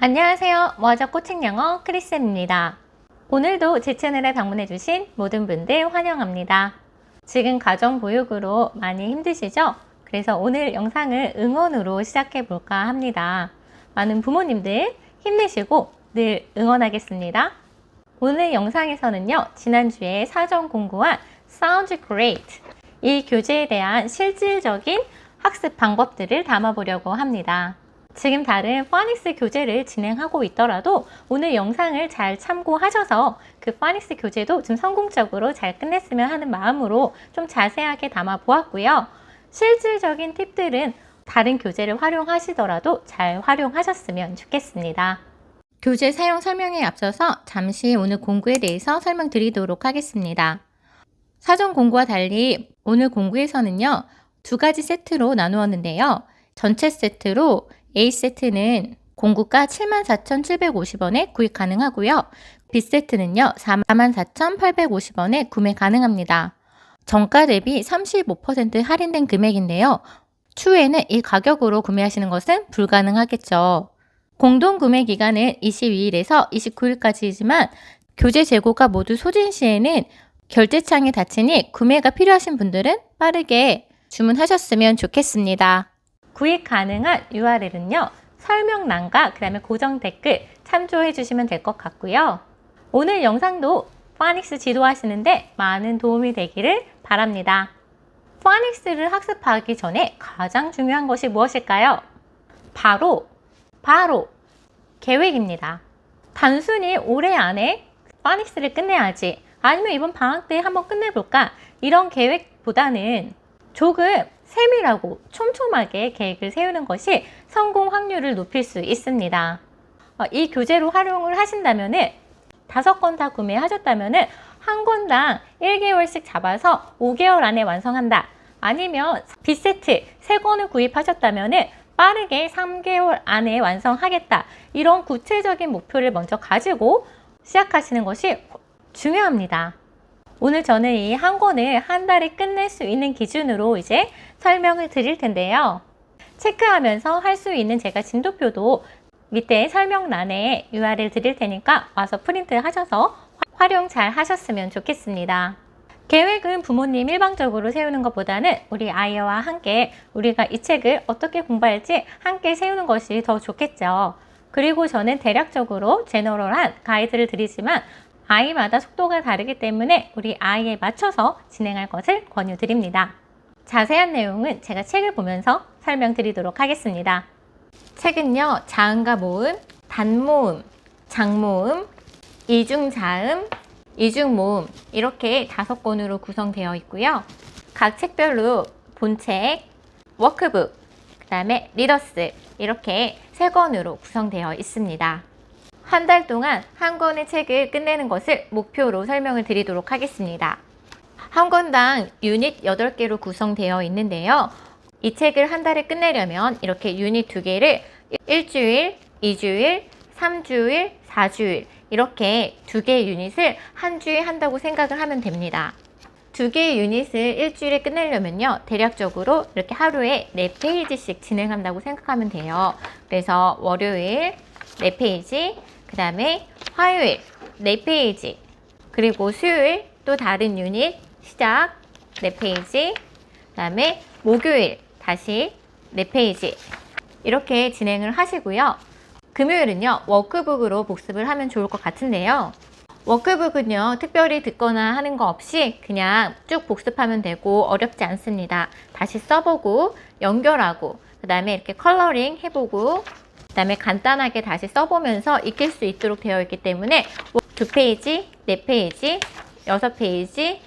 안녕하세요. 모아적 코칭 영어 크리스입니다. 오늘도 제 채널에 방문해 주신 모든 분들 환영합니다. 지금 가정 보육으로 많이 힘드시죠? 그래서 오늘 영상을 응원으로 시작해 볼까 합니다. 많은 부모님들 힘내시고 늘 응원하겠습니다. 오늘 영상에서는요, 지난주에 사전 공부한 Sounds Great 이 교재에 대한 실질적인 학습 방법들을 담아보려고 합니다. 지금 다른 파닉스 교재를 진행하고 있더라도 오늘 영상을 잘 참고하셔서 그 파닉스 교재도 좀 성공적으로 잘 끝냈으면 하는 마음으로 좀 자세하게 담아 보았고요. 실질적인 팁들은 다른 교재를 활용하시더라도 잘 활용하셨으면 좋겠습니다. 교재 사용 설명에 앞서서 잠시 오늘 공구에 대해서 설명드리도록 하겠습니다. 사전 공구와 달리 오늘 공구에서는요, 두 가지 세트로 나누었는데요. 전체 세트로 A 세트는 공구가 74,750원에 구입 가능하고요. B 세트는요, 44,850원에 구매 가능합니다. 정가 대비 35% 할인된 금액인데요. 추후에는 이 가격으로 구매하시는 것은 불가능하겠죠. 공동 구매 기간은 22일에서 29일까지이지만 교재 재고가 모두 소진 시에는 결제창이 닫히니 구매가 필요하신 분들은 빠르게 주문하셨으면 좋겠습니다. 구입 가능한 URL은요. 설명란과 그 다음에 고정 댓글 참조해 주시면 될 것 같고요. 오늘 영상도 파닉스 지도하시는데 많은 도움이 되기를 바랍니다. 파닉스를 학습하기 전에 가장 중요한 것이 무엇일까요? 바로 바로 계획입니다. 단순히 올해 안에 파닉스를 끝내야지 아니면 이번 방학 때 한번 끝내볼까 이런 계획보다는 조금 세밀하고 촘촘하게 계획을 세우는 것이 성공 확률을 높일 수 있습니다. 어, 이 교재로 활용을 하신다면 다섯 권 다 구매하셨다면 한 권당 1개월씩 잡아서 5개월 안에 완성한다. 아니면 B세트 세 권을 구입하셨다면 빠르게 3개월 안에 완성하겠다. 이런 구체적인 목표를 먼저 가지고 시작하시는 것이 중요합니다. 오늘 저는 이 한 권을 한 달에 끝낼 수 있는 기준으로 이제 설명을 드릴 텐데요. 체크하면서 할 수 있는 제가 진도표도 밑에 설명란에 URL 드릴 테니까 와서 프린트 하셔서 활용 잘 하셨으면 좋겠습니다. 계획은 부모님 일방적으로 세우는 것보다는 우리 아이와 함께 우리가 이 책을 어떻게 공부할지 함께 세우는 것이 더 좋겠죠. 그리고 저는 대략적으로 제너럴한 가이드를 드리지만 아이마다 속도가 다르기 때문에 우리 아이에 맞춰서 진행할 것을 권유드립니다. 자세한 내용은 제가 책을 보면서 설명드리도록 하겠습니다. 책은요, 자음과 모음, 단모음, 장모음, 이중자음, 이중모음 이렇게 다섯 권으로 구성되어 있고요. 각 책별로 본책, 워크북, 그 다음에 리더스 이렇게 세 권으로 구성되어 있습니다. 한 달 동안 한 권의 책을 끝내는 것을 목표로 설명을 드리도록 하겠습니다. 한 권당 유닛 8개로 구성되어 있는데요. 이 책을 한 달에 끝내려면 이렇게 유닛 두 개를 일주일, 이주일, 삼주일, 사주일 이렇게 두 개의 유닛을 한 주에 한다고 생각을 하면 됩니다. 두 개의 유닛을 일주일에 끝내려면요. 대략적으로 이렇게 하루에 4페이지씩 진행한다고 생각하면 돼요. 그래서 월요일 4페이지, 그 다음에 화요일 4페이지, 그리고 수요일 또 다른 유닛 시작 4페이지, 그 다음에 목요일 다시 4페이지 이렇게 진행을 하시고요. 금요일은요, 워크북으로 복습을 하면 좋을 것 같은데요. 워크북은요, 특별히 듣거나 하는 거 없이 그냥 쭉 복습하면 되고 어렵지 않습니다. 다시 써보고, 연결하고, 그 다음에 이렇게 컬러링 해보고, 그 다음에 간단하게 다시 써보면서 익힐 수 있도록 되어 있기 때문에 두 페이지, 네 페이지, 여섯 페이지,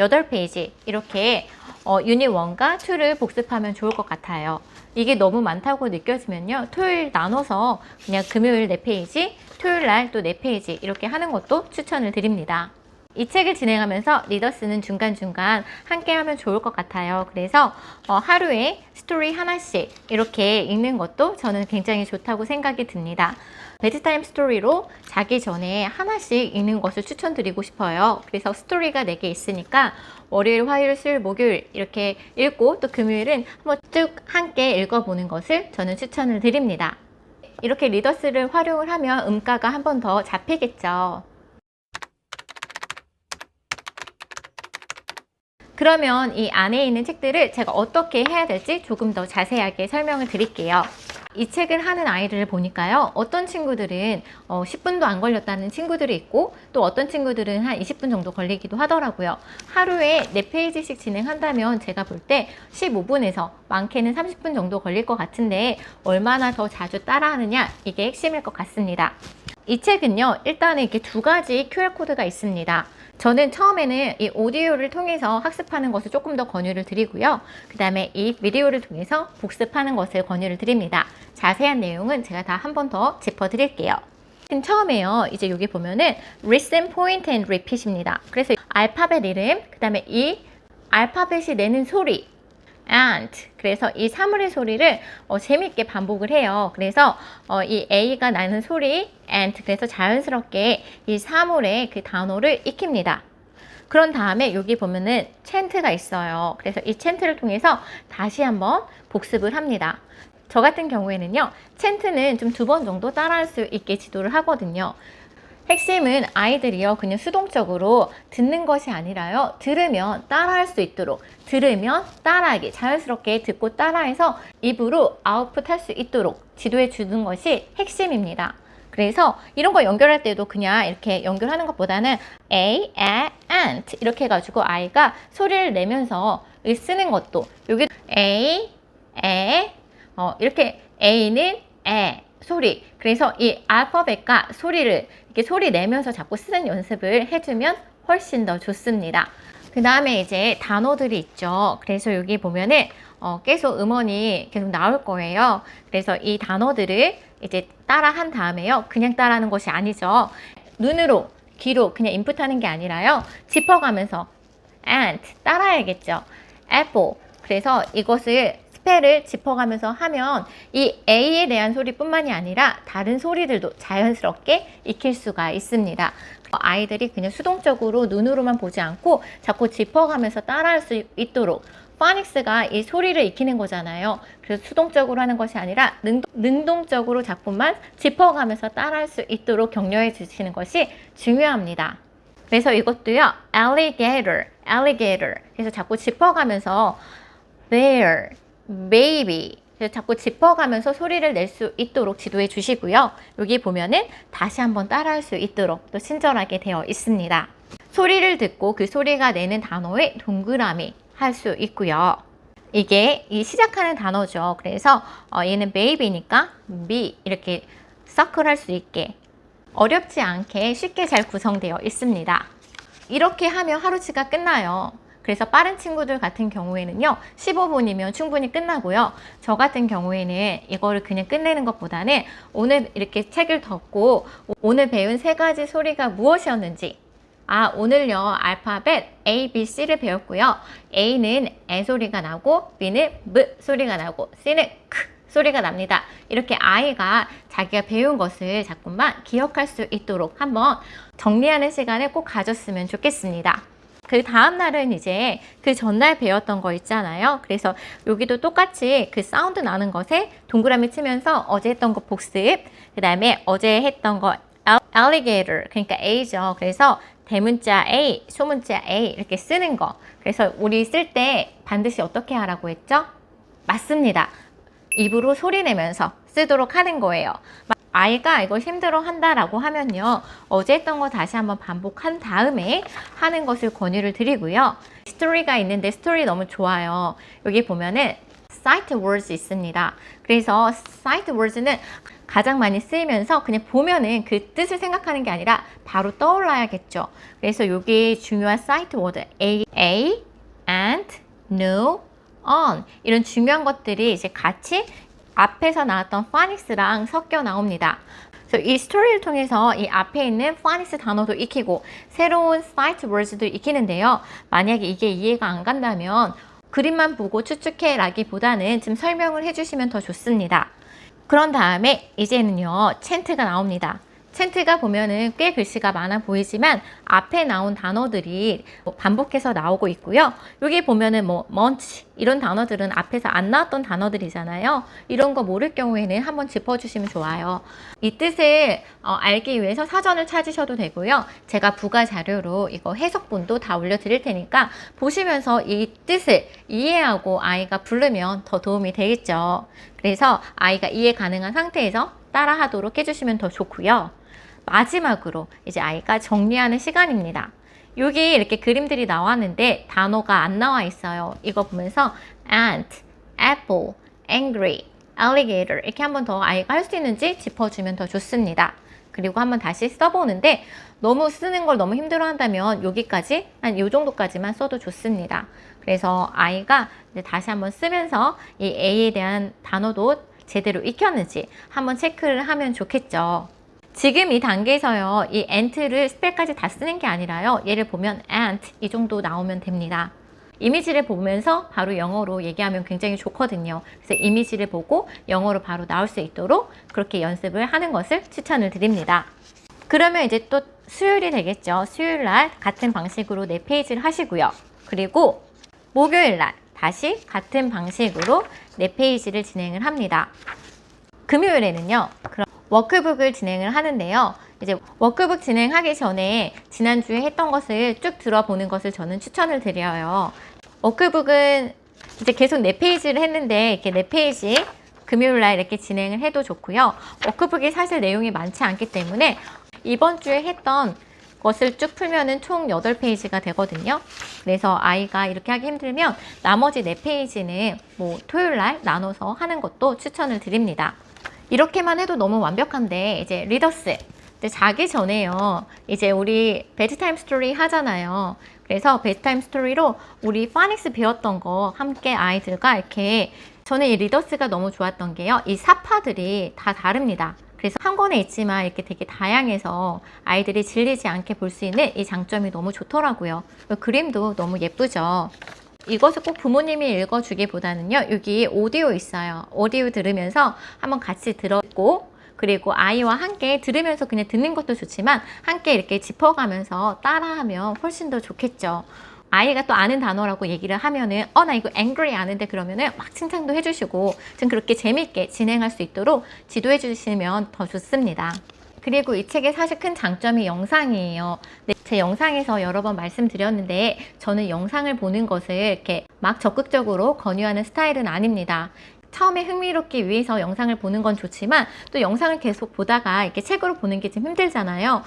여덟 페이지 이렇게 어, 유닛 1과 2를 복습하면 좋을 것 같아요. 이게 너무 많다고 느껴지면요. 토요일 나눠서 그냥 금요일 4페이지, 토요일 날 또 4페이지 이렇게 하는 것도 추천을 드립니다. 이 책을 진행하면서 리더스는 중간중간 함께 하면 좋을 것 같아요. 그래서 어, 하루에 스토리 하나씩 이렇게 읽는 것도 저는 굉장히 좋다고 생각이 듭니다. 베드타임 스토리로 자기 전에 하나씩 읽는 것을 추천드리고 싶어요. 그래서 스토리가 4개 있으니까 월요일, 화요일, 수요일, 목요일 이렇게 읽고 또 금요일은 한번 쭉 함께 읽어보는 것을 저는 추천을 드립니다. 이렇게 리더스를 활용을 하면 음가가 한 번 더 잡히겠죠. 그러면 이 안에 있는 책들을 제가 어떻게 해야 될지 조금 더 자세하게 설명을 드릴게요. 이 책을 하는 아이들을 보니까요. 어떤 친구들은 어, 10분도 안 걸렸다는 친구들이 있고 또 어떤 친구들은 한 20분 정도 걸리기도 하더라고요. 하루에 4페이지씩 진행한다면 제가 볼 때 15분에서 많게는 30분 정도 걸릴 것 같은데 얼마나 더 자주 따라하느냐 이게 핵심일 것 같습니다. 이 책은요. 일단은 이렇게 두 가지 QR코드가 있습니다. 저는 처음에는 이 오디오를 통해서 학습하는 것을 조금 더 권유를 드리고요. 그 다음에 이 비디오를 통해서 복습하는 것을 권유를 드립니다. 자세한 내용은 제가 다 한 번 더 짚어드릴게요. 처음에요. 이제 여기 보면은 listen, point and repeat입니다. 그래서 알파벳 이름, 그 다음에 이 알파벳이 내는 소리, and 그래서 이 사물의 소리를 어, 재밌게 반복을 해요. 그래서 어, 이 A가 나는 소리 and 그래서 자연스럽게 이 사물의 그 단어를 익힙니다. 그런 다음에 여기 보면은 챈트가 있어요. 그래서 이 챈트를 통해서 다시 한번 복습을 합니다. 저 같은 경우에는요, 챈트는 좀 두 번 정도 따라할 수 있게 지도를 하거든요. 핵심은 아이들이요, 그냥 수동적으로 듣는 것이 아니라요, 들으면 따라할 수 있도록, 들으면 따라하기, 자연스럽게 듣고 따라해서 입으로 아웃풋 할 수 있도록 지도해 주는 것이 핵심입니다. 그래서 이런 거 연결할 때도 그냥 이렇게 연결하는 것보다는 a, a, ant 이렇게 해가지고 아이가 소리를 내면서 쓰는 것도 여기 a, e, 어, 이렇게 a는 에 소리 그래서 이 알파벳과 소리를 이렇게 소리 내면서 자꾸 쓰는 연습을 해주면 훨씬 더 좋습니다. 그 다음에 이제 단어들이 있죠. 그래서 여기 보면은 어, 계속 음원이 계속 나올 거예요. 그래서 이 단어들을 이제 따라 한 다음에요. 그냥 따라 하는 것이 아니죠. 눈으로, 귀로 그냥 인풋 하는 게 아니라요. 짚어가면서 ant 따라야겠죠. apple 그래서 이것을 스펠을 짚어가면서 하면 이 A에 대한 소리뿐만이 아니라 다른 소리들도 자연스럽게 익힐 수가 있습니다. 아이들이 그냥 수동적으로 눈으로만 보지 않고 자꾸 짚어가면서 따라할 수 있도록 파닉스가 이 소리를 익히는 거잖아요. 그래서 수동적으로 하는 것이 아니라 능동, 적으로 자꾸만 짚어가면서 따라할 수 있도록 격려해 주시는 것이 중요합니다. 그래서 이것도요, alligator, alligator. 그래서 자꾸 짚어가면서 bear, baby. 자꾸 짚어가면서 소리를 낼 수 있도록 지도해 주시고요. 여기 보면은 다시 한번 따라할 수 있도록 또 친절하게 되어 있습니다. 소리를 듣고 그 소리가 내는 단어의 동그라미 할 수 있고요. 이게 이 시작하는 단어죠. 그래서 어, 얘는 baby니까 b 이렇게 서클 할 수 있게 어렵지 않게 쉽게 잘 구성되어 있습니다. 이렇게 하면 하루치가 끝나요. 그래서 빠른 친구들 같은 경우에는요, 15분이면 충분히 끝나고요. 저 같은 경우에는 이거를 그냥 끝내는 것보다는 오늘 이렇게 책을 덮고 오늘 배운 세 가지 소리가 무엇이었는지 아, 오늘요, 알파벳 A, B, C를 배웠고요. A는 에 소리가 나고, B는 M 소리가 나고, C는 K 소리가 납니다. 이렇게 아이가 자기가 배운 것을 자꾸만 기억할 수 있도록 한번 정리하는 시간을 꼭 가졌으면 좋겠습니다. 그 다음 날은 이제 그 전날 배웠던 거 있잖아요. 그래서 여기도 똑같이 그 사운드 나는 것에 동그라미 치면서 어제 했던 거 복습, 그 다음에 어제 했던 거 alligator, 그러니까 A죠. 그래서 대문자 A, 소문자 A 이렇게 쓰는 거. 그래서 우리 쓸 때 반드시 어떻게 하라고 했죠? 맞습니다. 입으로 소리 내면서 쓰도록 하는 거예요. 아이가 이걸 힘들어 한다라고 하면요. 어제 했던 거 다시 한번 반복한 다음에 하는 것을 권유를 드리고요. 스토리가 있는데 스토리 너무 좋아요. 여기 보면은 sight words 있습니다. 그래서 sight words는 가장 많이 쓰이면서 그냥 보면은 그 뜻을 생각하는 게 아니라 바로 떠올라야겠죠. 그래서 여기 중요한 sight word A, A, and, no, on 이런 중요한 것들이 이제 같이 앞에서 나왔던 파닉스랑 섞여 나옵니다. 이 스토리를 통해서 이 앞에 있는 파닉스 단어도 익히고 새로운 사이트 월즈도 익히는데요. 만약에 이게 이해가 안 간다면 그림만 보고 추측해 라기보다는 좀 설명을 해주시면 더 좋습니다. 그런 다음에 이제는요, 챈트가 나옵니다. 챈트가 보면은 꽤 글씨가 많아 보이지만 앞에 나온 단어들이 뭐 반복해서 나오고 있고요. 여기 보면은 뭐 먼치 이런 단어들은 앞에서 안 나왔던 단어들이잖아요. 이런 거 모를 경우에는 한번 짚어주시면 좋아요. 이 뜻을 어, 알기 위해서 사전을 찾으셔도 되고요. 제가 부가 자료로 이거 해석본도 다 올려드릴 테니까 보시면서 이 뜻을 이해하고 아이가 부르면 더 도움이 되겠죠. 그래서 아이가 이해 가능한 상태에서 따라하도록 해주시면 더 좋고요. 마지막으로 이제 아이가 정리하는 시간입니다. 여기 이렇게 그림들이 나왔는데 단어가 안 나와 있어요. 이거 보면서 ant, apple, angry, alligator 이렇게 한번 더 아이가 할 수 있는지 짚어주면 더 좋습니다. 그리고 한번 다시 써보는데 너무 쓰는 걸 너무 힘들어 한다면 여기까지 한 이 정도까지만 써도 좋습니다. 그래서 아이가 다시 한번 쓰면서 이 A에 대한 단어도 제대로 익혔는지 한번 체크를 하면 좋겠죠. 지금 이 단계에서요, 이 ant를 스펠까지 다 쓰는 게 아니라요, 얘를 보면 ant 이 정도 나오면 됩니다. 이미지를 보면서 바로 영어로 얘기하면 굉장히 좋거든요. 그래서 이미지를 보고 영어로 바로 나올 수 있도록 그렇게 연습을 하는 것을 추천을 드립니다. 그러면 이제 또 수요일이 되겠죠. 수요일 날 같은 방식으로 네 페이지를 하시고요. 그리고 목요일 날 다시 같은 방식으로 네 페이지를 진행을 합니다. 금요일에는요. 그럼 워크북을 진행을 하는데요. 이제 워크북 진행하기 전에 지난주에 했던 것을 쭉 들어보는 것을 저는 추천을 드려요. 워크북은 이제 계속 네 페이지를 했는데 이렇게 네 페이지 금요일 날 이렇게 진행을 해도 좋고요. 워크북이 사실 내용이 많지 않기 때문에 이번 주에 했던 것을 쭉 풀면은 총 8페이지가 되거든요. 그래서 아이가 이렇게 하기 힘들면 나머지 4페이지는 뭐 토요일 날 나눠서 하는 것도 추천을 드립니다. 이렇게만 해도 너무 완벽한데 이제 리더스 자기 전에요. 이제 우리 베드타임 스토리 하잖아요. 그래서 베드타임 스토리로 우리 파닉스 배웠던 거 함께 아이들과 이렇게 저는 이 리더스가 너무 좋았던 게요. 이 사파들이 다 다릅니다. 그래서 한 권에 있지만 이렇게 되게 다양해서 아이들이 질리지 않게 볼 수 있는 이 장점이 너무 좋더라고요. 그림도 너무 예쁘죠. 이것을 꼭 부모님이 읽어주기보다는요, 여기 오디오 있어요. 오디오 들으면서 한번 같이 들었고, 그리고 아이와 함께 들으면서 그냥 듣는 것도 좋지만, 함께 이렇게 짚어가면서 따라하면 훨씬 더 좋겠죠. 아이가 또 아는 단어라고 얘기를 하면은, 어, 나 이거 angry 아는데 그러면은 막 칭찬도 해주시고, 좀 그렇게 재밌게 진행할 수 있도록 지도해 주시면 더 좋습니다. 그리고 이 책의 사실 큰 장점이 영상이에요. 네, 제 영상에서 여러 번 말씀드렸는데 저는 영상을 보는 것을 이렇게 막 적극적으로 권유하는 스타일은 아닙니다. 처음에 흥미롭기 위해서 영상을 보는 건 좋지만 또 영상을 계속 보다가 이렇게 책으로 보는 게 좀 힘들잖아요.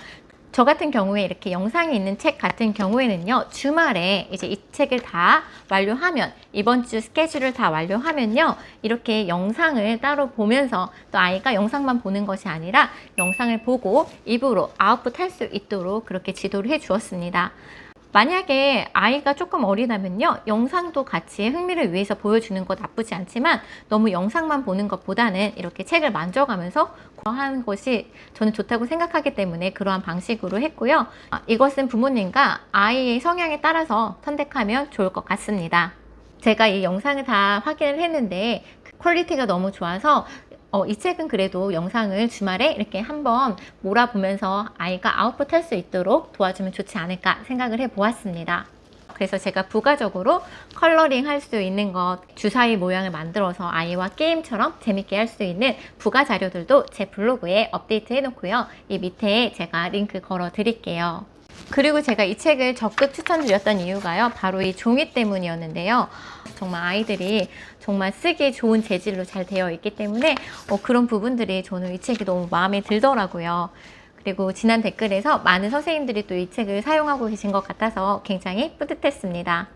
저 같은 경우에 이렇게 영상이 있는 책 같은 경우에는요, 주말에 이제 이 책을 다 완료하면, 이번 주 스케줄을 다 완료하면요, 이렇게 영상을 따로 보면서 또 아이가 영상만 보는 것이 아니라 영상을 보고 입으로 아웃풋 할 수 있도록 그렇게 지도를 해 주었습니다. 만약에 아이가 조금 어리다면요, 영상도 같이 흥미를 위해서 보여주는 것 나쁘지 않지만 너무 영상만 보는 것보다는 이렇게 책을 만져가면서 하는 것이 저는 좋다고 생각하기 때문에 그러한 방식으로 했고요. 아, 이것은 부모님과 아이의 성향에 따라서 선택하면 좋을 것 같습니다. 제가 이 영상을 다 확인을 했는데 퀄리티가 너무 좋아서 어, 이 책은 그래도 영상을 주말에 이렇게 한번 몰아보면서 아이가 아웃풋 할 수 있도록 도와주면 좋지 않을까 생각을 해 보았습니다. 그래서 제가 부가적으로 컬러링 할 수 있는 것, 주사위 모양을 만들어서 아이와 게임처럼 재밌게 할 수 있는 부가 자료들도 제 블로그에 업데이트 해 놓고요. 이 밑에 제가 링크 걸어 드릴게요. 그리고 제가 이 책을 적극 추천드렸던 이유가요. 바로 이 종이 때문이었는데요. 정말 아이들이 정말 쓰기 좋은 재질로 잘 되어 있기 때문에 어, 그런 부분들이 저는 이 책이 너무 마음에 들더라고요. 그리고 지난 댓글에서 많은 선생님들이 또 이 책을 사용하고 계신 것 같아서 굉장히 뿌듯했습니다.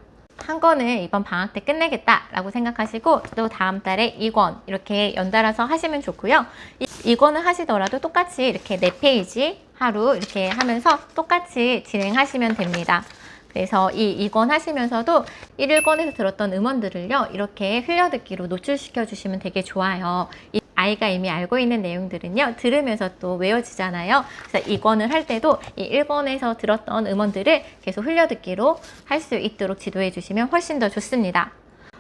한 권을 이번 방학 때 끝내겠다라고 생각하시고 또 다음 달에 2권 이렇게 연달아서 하시면 좋고요. 이, 2권을 하시더라도 똑같이 이렇게 4페이지 하루 이렇게 하면서 똑같이 진행하시면 됩니다. 그래서 이 2권 하시면서도 1, 1권에서 들었던 음원들을요, 이렇게 흘려듣기로 노출시켜 주시면 되게 좋아요. 이 아이가 이미 알고 있는 내용들은요, 들으면서 또 외워지잖아요. 그래서 2권을 할 때도 이 1권에서 들었던 음원들을 계속 흘려듣기로 할 수 있도록 지도해 주시면 훨씬 더 좋습니다.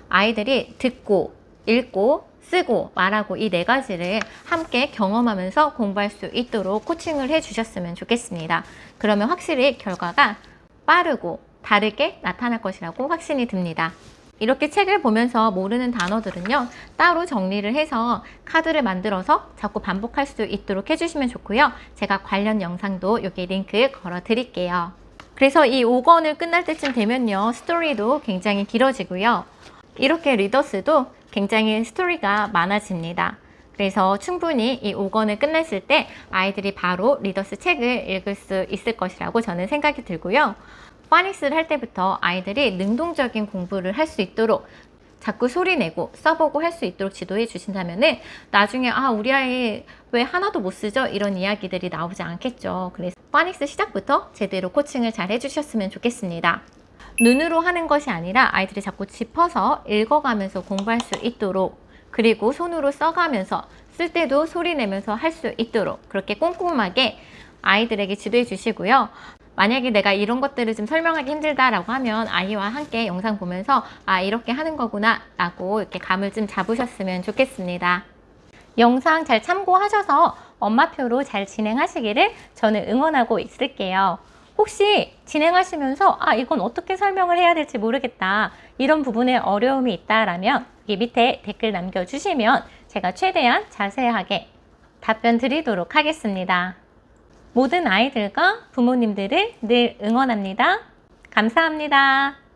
아이들이 듣고, 읽고, 쓰고 말하고 이 네 가지를 함께 경험하면서 공부할 수 있도록 코칭을 해 주셨으면 좋겠습니다. 그러면 확실히 결과가 빠르고 다르게 나타날 것이라고 확신이 듭니다. 이렇게 책을 보면서 모르는 단어들은요, 따로 정리를 해서 카드를 만들어서 자꾸 반복할 수 있도록 해주시면 좋고요. 제가 관련 영상도 여기 링크 걸어 드릴게요. 그래서 이 5권을 끝날 때쯤 되면요, 스토리도 굉장히 길어지고요. 이렇게 리더스도 굉장히 스토리가 많아집니다. 그래서 충분히 이 5권을 끝냈을 때 아이들이 바로 리더스 책을 읽을 수 있을 것이라고 저는 생각이 들고요. 파닉스를 할 때부터 아이들이 능동적인 공부를 할 수 있도록 자꾸 소리 내고 써보고 할 수 있도록 지도해 주신다면 은 나중에 아 우리 아이 왜 하나도 못 쓰죠? 이런 이야기들이 나오지 않겠죠. 그래서 파닉스 시작부터 제대로 코칭을 잘 해주셨으면 좋겠습니다. 눈으로 하는 것이 아니라 아이들이 자꾸 짚어서 읽어가면서 공부할 수 있도록 그리고 손으로 써가면서 쓸 때도 소리 내면서 할 수 있도록 그렇게 꼼꼼하게 아이들에게 지도해 주시고요. 만약에 내가 이런 것들을 좀 설명하기 힘들다라고 하면 아이와 함께 영상 보면서 아 이렇게 하는 거구나 라고 이렇게 감을 좀 잡으셨으면 좋겠습니다. 영상 잘 참고하셔서 엄마표로 잘 진행하시기를 저는 응원하고 있을게요. 혹시 진행하시면서 아 이건 어떻게 설명을 해야 될지 모르겠다 이런 부분에 어려움이 있다라면 여기 밑에 댓글 남겨주시면 제가 최대한 자세하게 답변 드리도록 하겠습니다. 모든 아이들과 부모님들을 늘 응원합니다. 감사합니다.